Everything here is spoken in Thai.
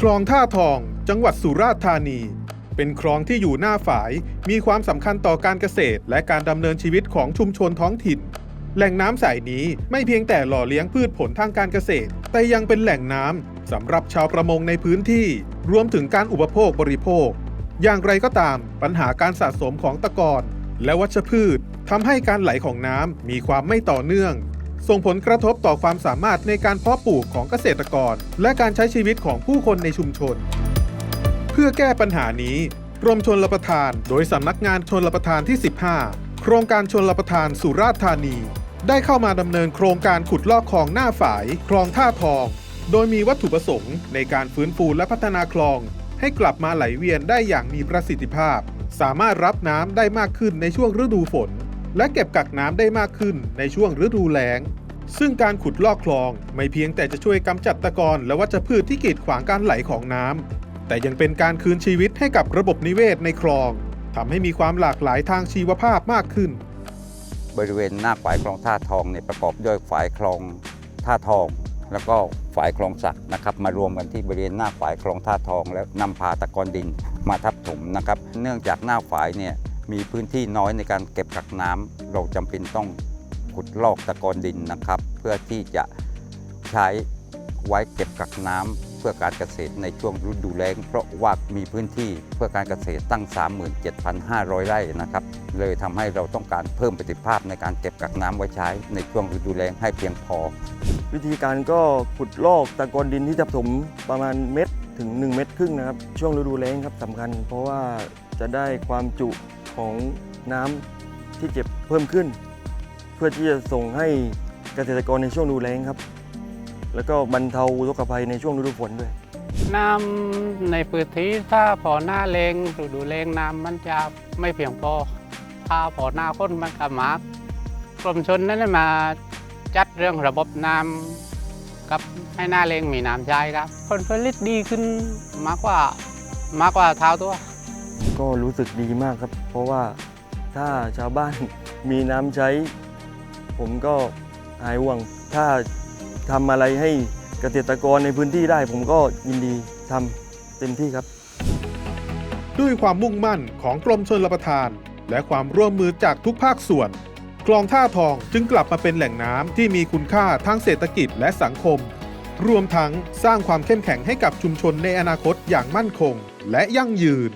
คลองท่าทอง จังหวัดสุราษฎร์ธานี เป็นคลองที่อยู่หน้าฝาย มีความสำคัญต่อการเกษตร และการดำเนินชีวิตของชุมชนท้องถิ่น แหล่งน้ำสายนี้ไม่เพียงแต่หล่อเลี้ยงพืชผลทางการเกษตร แต่ยังเป็นแหล่งน้ำสำหรับชาวประมงในพื้นที่ รวมถึงการอุปโภคบริโภค อย่างไรก็ตาม ปัญหาการสะสมของตะกอนและวัชพืชทำให้การไหลของน้ำมีความไม่ต่อเนื่อง ส่งผลกระทบต่อความสามารถในการเพาะปลูกของเกษตรกร และการใช้ชีวิตของผู้คนในชุมชน เพื่อแก้ปัญหานี้กรมชนรประทาน โดยสำนักงานชนรประทานที่ 15 โครงการชนรประทานสุราษฎร์ธานี ได้เข้ามาดำเนินโครงการขุดลอกคลองหน้าฝาย คลองท่าทอง โดยมีวัตถุประสงค์ในการฟื้นฟูและพัฒนาคลอง ให้กลับมาไหลเวียนได้อย่างมีประสิทธิภาพ สามารถรับน้ำได้มากขึ้นในช่วงฤดูฝน และเก็บกักน้ำได้มากขึ้นในช่วงฤดูแล้ง ซึ่งการขุดลอกคลองไม่เพียงแต่จะช่วยกำจัดตะกอนและวัชพืชที่กีดขวางการไหลของน้ำแต่ยังเป็นการคืนชีวิตให้กับระบบนิเวศในคลองทำให้มีความหลากหลายทางชีวภาพมากขึ้น บริเวณหน้าฝายคลองท่าทองเนี่ยประกอบด้วยฝายคลองท่าทอง แล้วก็ฝายคลองสักนะครับ มารวมกันที่บริเวณหน้าฝายคลองท่าทอง แล้วนำพาตะกอนดินมาทับถมนะครับ เนื่องจากหน้าฝายเนี่ย มีพื้นที่น้อยในการเก็บกักน้ำเราจำเป็นต้องขุดลอกตะกอนดินนะครับ เพื่อที่จะใช้ไว้เก็บกักน้ำเพื่อการเกษตรในช่วงฤดูแล้ง เพราะว่ามีพื้นที่เพื่อการเกษตรตั้ง 37,500 ไร่นะครับ เลยทำให้เราต้องการเพิ่มประสิทธิภาพในการเก็บกักน้ำไว้ใช้ในช่วงฤดูแล้งให้เพียงพอ วิธีการก็ขุดลอกตะกอนดินที่ทับถมประมาณเม็ดถึง 1 เม็ดครึ่งนะครับ ช่วงฤดูแล้งครับสำคัญ เพราะว่าจะได้ความจุ ของน้ำที่เก็บเพิ่มขึ้น เพื่อที่จะส่งให้เกษตรกรในช่วงฤดูแล้งครับ แล้วก็บรรเทาอุทกภัยในช่วงฤดูฝนด้วย น้ำในพื้นที่ถ้าพอหน้าเลงฤดูเลงน้ำมันจะไม่เพียงพอถ้าพอหน้าค้นมันก็มากกรมชนนั้นมาจัดเรื่องระบบน้ำกับให้หน้าเลงมีน้ำใช้ครับผลผลิตดีขึ้นมากกว่ามากกว่าเท้าตัว ก็รู้สึกดีมากครับ เพราะว่าถ้าชาวบ้านมีน้ำใช้ ผมก็หายห่วง ถ้าทำอะไรให้เกษตรกรในพื้นที่ได้ ผมก็ยินดีทำเต็มที่ครับ ด้วยความมุ่งมั่นของกรมชนรประทาน และความร่วมมือจากทุกภาคส่วน คลองท่าทองจึงกลับมาเป็นแหล่งน้ำที่มีคุณค่าทางเศรษฐกิจและสังคม รวมทั้งสร้างความเข้มแข็งให้กับชุมชนในอนาคตอย่างมั่นคง และยั่งยืน